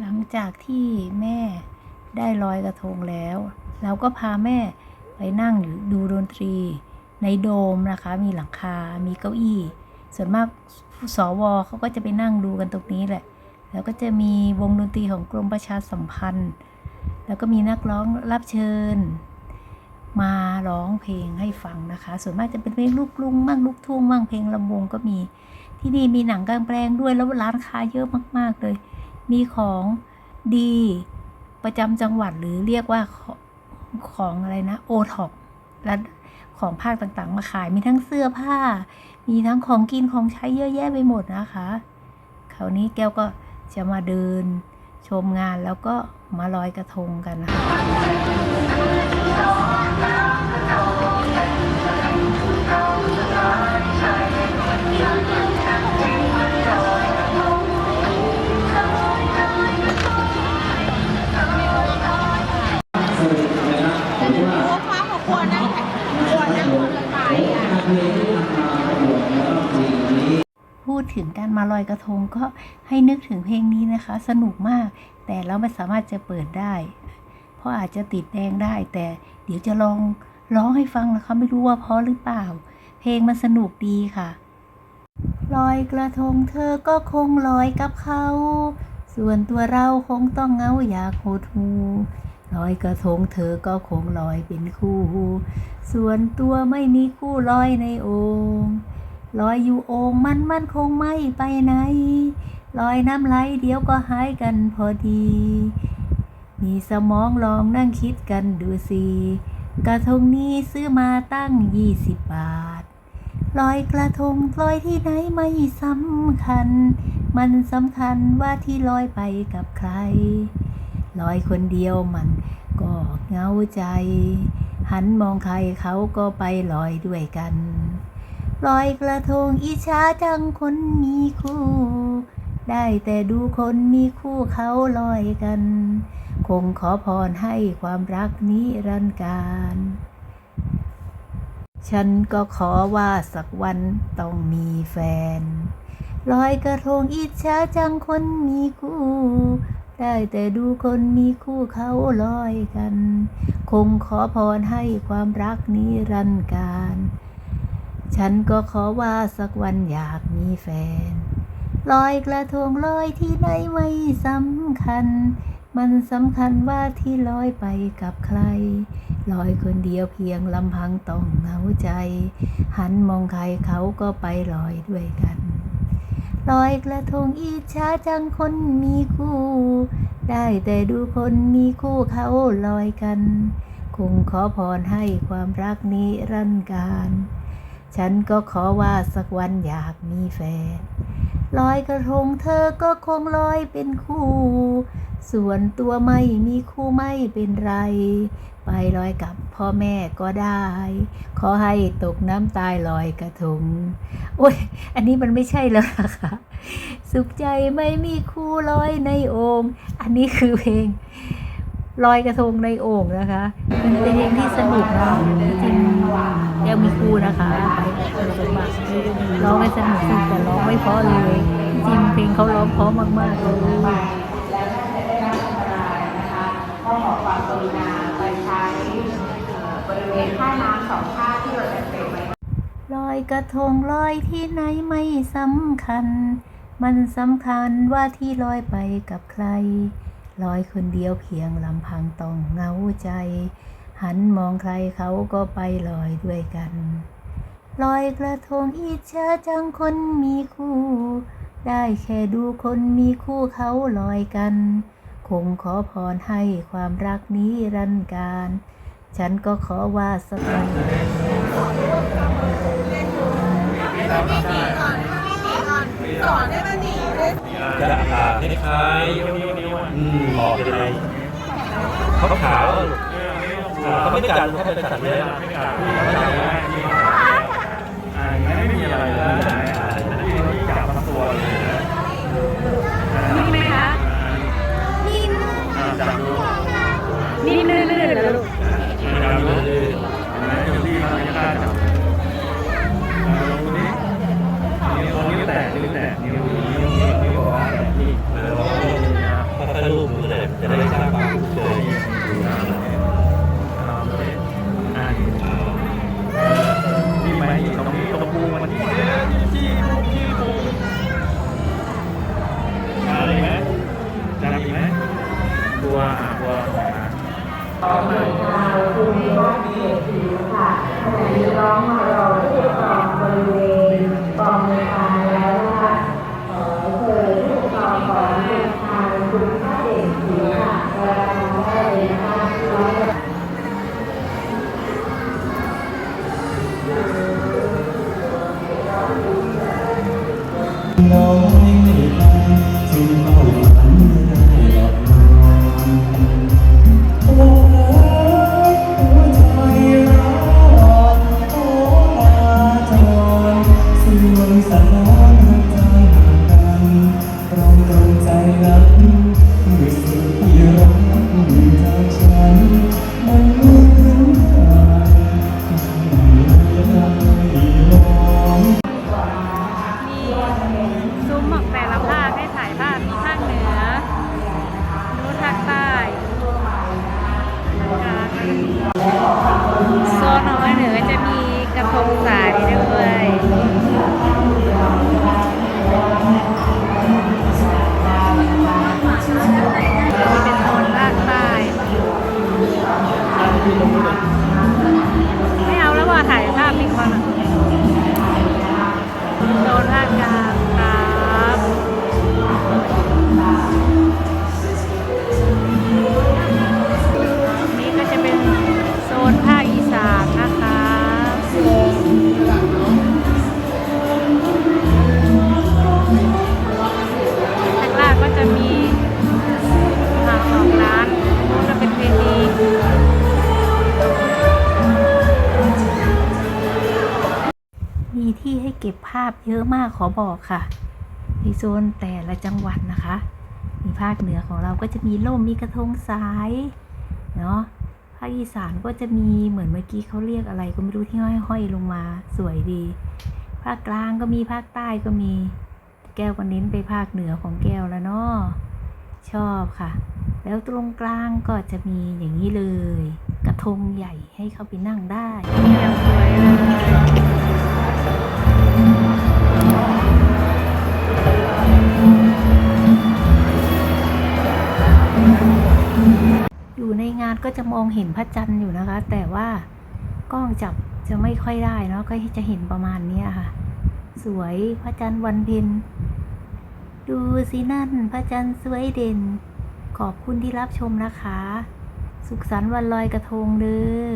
หลังจากที่แม่ได้ลอยกระทงแล้ว เราก็พาแม่ไปนั่งดูดนตรีในโดมนะคะ มีหลังคา มีเก้าอี้ ส่วนมากสวเขาก็จะไปนั่งดูกันตรงนี้แหละ แล้วก็จะมีวงดนตรีของกรมประชาสัมพันธ์ แล้วก็มีนักร้องรับเชิญ มาร้องเพลงให้ฟังนะคะ ส่วนมากจะเป็นเพลงลูกกรุงมั่งลูกทุ่งมั่งเพลงลำวงก็มี ที่นี่มีหนังกลางแปลงด้วยแล้วร้านค้าเยอะมาก ๆเลย มีของดีประจำจังหวัดหรือเรียกว่าขององอะไรนะโอท็อปและของภาคต่างๆ มาขาย มีทั้งเสื้อผ้า มีทั้งของกินของใช้เยอะแยะไปหมดนะคะคราวนี้แก้วก็จะมาเดินชมงานแล้วก็มาลอยกระทงกันนะคะ ถึงการมาลอยกระทงก็ให้นึกถึงเพลงนี้นะคะ สนุกมาก แต่เราไม่สามารถจะเปิดได้ เพราะอาจจะติดแดงได้ แต่เดี๋ยวจะลองร้องให้ฟังนะคะไม่รู้ว่าเพราะหรือเปล่า เพลงมันสนุกดีค่ะลอยกระทงเธอก็คงลอยกับเขา ส่วนตัวเราคงต้องเงาอยากหดหูลอยกระทงเธอก็คงลอยเป็นคู่ ส่วนตัวไม่มีคู่ลอยในโอ่ง ลอยอยู่โอ่งมันมันคงไม่ไปไหนลอยน้ำไหลเดี๋ยวก็หายกันพอดี มีสมองลองนั่งคิดกันดูสิกระทงนี้ซื้อมาตั้งยี่สิบบาทลอยกระทงลอยที่ไหนไม่สำคัญ มันสำคัญว่าที่ลอยไปกับใครลอยคนเดียวมันก็เงาใจ หันมองใครเขาก็ไปลอยด้วยกัน ลอยกระทงอิจฉาจังคนมีคู่ ได้แต่ดูคนมีคู่เขาลอยกัน คงขอพรให้ความรักนิรันดร์การ ฉันก็ขอว่าสักวันต้องมีแฟน ลอยกระทงอิจฉาจังคนมีคู่ได้แต่ดูคนมีคู่เขาลอยกัน คงขอพรให้ความรักนิรันดร์การ ฉันก็ขอว่าสักวันอยากมีแฟน ลอยกระทงลอยที่ไหนไม่สำคัญ มันสำคัญว่าที่ลอยไปกับใคร ลอยคนเดียวเพียงลำพังต้องเหงาใจ หันมองใครเขาก็ไปลอยด้วยกัน ลอยกระทงอิจฉาจังคนมีคู่ ได้แต่ดูคนมีคู่เขาลอยกัน คงขอพรให้ความรักนิรันการ ฉันก็ขอว่าสักวันอยากมีแฟน ลอยกระทงเธอก็คงลอยเป็นคู่ ส่วนตัวไม่มีคู่ไม่เป็นไร ไปลอยกับพ่อแม่ก็ได้ ขอให้ตกน้ำตายลอยกระทง โอ้ย อันนี้มันไม่ใช่แล้วนะคะสุขใจไม่มีคู่ลอยในโอ่งอันนี้คือเพลง ลอยกระทงในโอ่งนะคะมันเป็นเพลงที่สนุกนะจริงๆยังมีคู่นะคะไปสมบัติร้องไม่สนุกแต่ร้องไม่เพราะเลยจริงเพลงเขาร้องเพราะมากๆเลยก็ขอความกรุณาไปใช้เอ่อบริเวณท่าน้ำสองท่าที่เราจัดเตรียมไว้ลอยกระทงลอยที่ไหนไม่สำคัญ มันสำคัญว่าที่ลอยไปกับใคร ลอยคนเดียวเพียงลำพังต้องเหงาใจ หันมองใครเขาก็ไปลอยด้วยกันลอยกระทงอิจฉาจังคนมีคู่ ได้แค่ดูคนมีคู่เขาลอยกัน คงขอพรให้ความรักนี้รันการ ฉันก็ขอว่าสักวัน จะอ่าคล้ายๆอืมบอกยังไงเขาขาวเขาไม่กัดเขาเป็นสัตว์เลี้ยงไม่มีอะไรเลย น้ จะมีกระทงสายด้วยนี่เป็นโซนภาคใต้ ที่ให้เก็บภาพเยอะมากขอบอกค่ะ ในโซนแต่ละจังหวัดนะคะ มีภาคเหนือของเราก็จะมีล่มมีกระทงสายเนาะภาคอีสานก็จะมีเหมือนเมื่อกี้เขาเรียกอะไรก็ไม่รู้ที่ห้อยๆลงมาสวยดี ภาคกลางก็มีภาคใต้ก็มี แก้วก็เน้นไปภาคเหนือของแก้วแล้วเนาะชอบค่ะ แล้วตรงกลางก็จะมีอย่างนี้เลย กระทงใหญ่ให้เข้าไปนั่งได้อย่างสวยเลย ก็จะมองเห็นพระจันทร์อยู่นะคะ แต่ว่ากล้องจับจะไม่ค่อยได้เนาะก็จะเห็นประมาณนี้ค่ะ สวยพระจันทร์วันเพ็ญดูสินั่นพระจันทร์สวยเด่น ขอบคุณที่รับชมนะคะ สุขสันต์วันลอยกระทงเด้อ